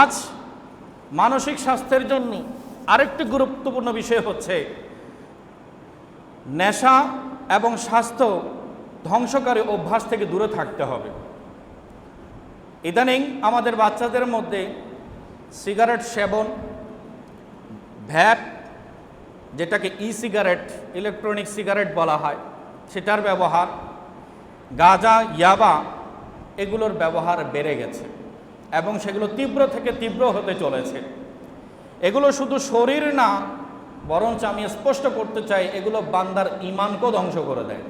আজ মানসিক স্বাস্থ্যের জন্য আরেকটি গুরুত্বপূর্ণ বিষয় হচ্ছে, নেশা এবং স্বাস্থ্য ধ্বংসকারী অভ্যাস থেকে দূরে থাকতে হবে। ইদানিং আমাদের বাচ্চাদের মধ্যে সিগারেট সেবন, ভ্যাপ, যেটাকে ই সিগারেট ইলেকট্রনিক সিগারেট বলা হয়, সেটার ব্যবহার, গাঁজা, ইয়াবা, এগুলোর ব্যবহার বেড়ে গেছে। এবং সেগুলো তীব্র থেকে তীব্র হতে চলেছে। এগুলো শুধু শরীর না, বরঞ্চ আমি স্পষ্ট করতে চাই, এগুলো বান্দার ইমানকেও ধ্বংস করে দেয়।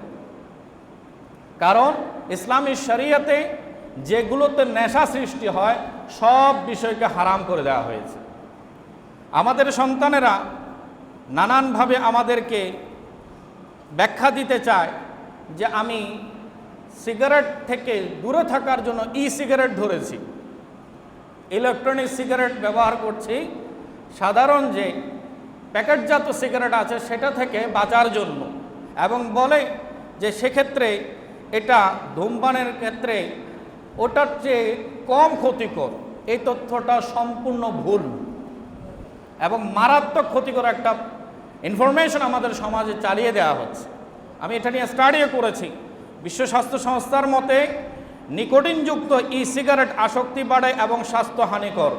কারণ ইসলামী শরিয়াতে যেগুলোতে নেশা সৃষ্টি হয়, সব বিষয়কে হারাম করে দেওয়া হয়েছে। আমাদের সন্তানেরা নানানভাবে আমাদেরকে ব্যাখ্যা দিতে চায় যে আমি সিগারেট থেকে দূরে থাকার জন্য ই সিগারেট ধরেছি। ইলেকট্রনিক সিগারেট ব্যবহার করছি। সাধারণ যে প্যাকেটজাত সিগারেট আছে, সেটা থেকে বাঁচার জন্য। এবং বলে যে সেক্ষেত্রে এটা ধূমপানের ক্ষেত্রে ওটার চেয়ে কম ক্ষতিকর। এই তথ্যটা সম্পূর্ণ ভুল। এবং মারাত্মক ক্ষতিকর একটা ইনফরমেশন আমাদের সমাজে চালিয়ে দেওয়া হচ্ছে। আমি এটা নিয়ে স্টাডিও করেছি। বিশ্ব স্বাস্থ্য সংস্থার মতে নিকোটিনযুক্ত ই সিগারেট আসক্তি বাড়ায় এবং স্বাস্থ্য হানিকর।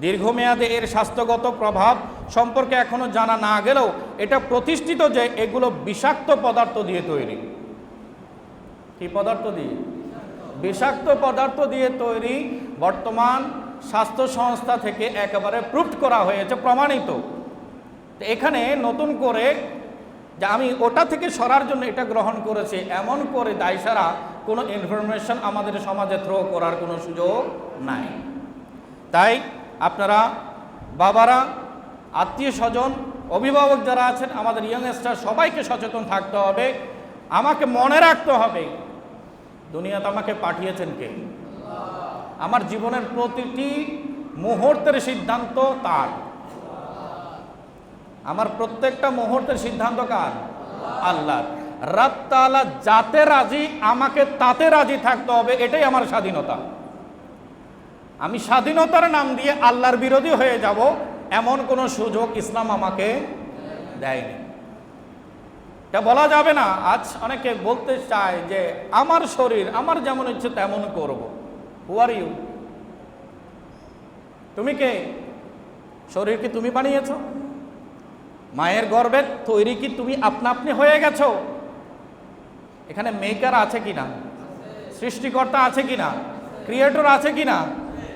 দীর্ঘমেয়াদে এর স্বাস্থ্যগত প্রভাব সম্পর্কে এখনও জানা না গেলেও এটা প্রতিষ্ঠিত যে এগুলো বিষাক্ত পদার্থ দিয়ে তৈরি। কি পদার্থ দিয়ে? বিষাক্ত পদার্থ দিয়ে তৈরি বর্তমান স্বাস্থ্য সংস্থা থেকে একেবারে প্রুফড করা হয়েছে, প্রমাণিত। এখানে নতুন করে যে আমি ওটা থেকে সরার জন্য এটা গ্রহণ করেছি, এমন করে দায় সারা কোনো ইনফরমেশন আমাদের সমাজে থ্রো করার কোনো সুযোগ নাই। তাই আপনারা বাবারা, আত্মীয় স্বজন, অভিভাবক যারা আছেন, আমাদের ইয়ংস্টার সবাইকে সচেতন থাকতে হবে। আমাকে মনে রাখতে হবে, দুনিয়াতে আমাকে পাঠিয়েছেন কে? আমার জীবনের প্রতিটি মুহূর্তের সিদ্ধান্ত তার। আমার প্রত্যেকটা মুহূর্তের সিদ্ধান্ত কার? আল্লাহ রাত্তালা যাতে রাজি, আমাকে তাতে রাজি থাকতে হবে, এটাই আমার স্বাধীনতা। আমি স্বাধীনতার নাম দিয়ে আল্লাহর বিরোধী হয়ে যাব, এমন কোনো সুযোগ ইসলাম আমাকে দেয়নি। এটা বলা যাবে না, আজ অনেকে বলতে চায় যে, আমার শরীর, আমার যেমন ইচ্ছে তেমন করব। হু আর ইউ তুমি কে? শরীর কি তুমি বানিয়েছ? মায়ের গর্ভে তৈরি কি তুমি আপনা আপনি হয়ে গেছো? এখানে মেকার আছে কি না সৃষ্টিকর্তা আছে কি না ক্রিয়েটর আছে কি না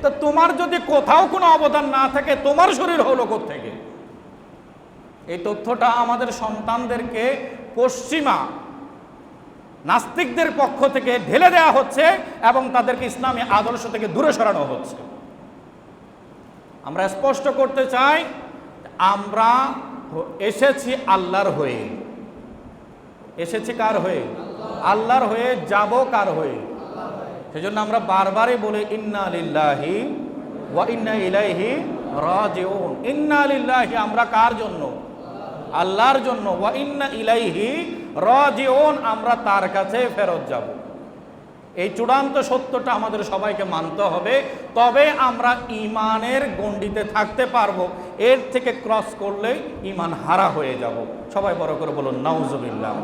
তো তোমার যদি কোথাও কোনো অবদান না থাকে, তোমার শরীর হলো থেকে এই তথ্যটা আমাদের সন্তানদেরকে পশ্চিমা নাস্তিকদের পক্ষ থেকে ঢেলে দেওয়া হচ্ছে এবং তাদেরকে ইসলামী আদর্শ থেকে দূরে সরানো হচ্ছে। আমরা স্পষ্ট করতে চাই আমরা এসেছি আল্লাহর হয়ে। এসেছি কার হয়ে? আল্লাহর হয়ে যাব কার হয়ে? সেজন্য আমরা বারবারই বলি, ইন্না লিল্লাহি ওয়া ইন্না ইলাইহি রাজিউন। ইন্না লিল্লাহি আমরা কার জন্য? আল্লাহর জন্য। ওয়া ইন্না ইলাইহি রাজিউন। আমরা তার কাছে ফেরত যাব। এই চূড়ান্ত সত্যটা আমাদের সবাইকে মানতে হবে। তবে আমরা ইমানের গণ্ডিতে থাকতে পারব। এর থেকে ক্রস করলে ইমান হারা হয়ে যাব। সবাই বড় করে বলুন, নাউজুবিল্লাহ।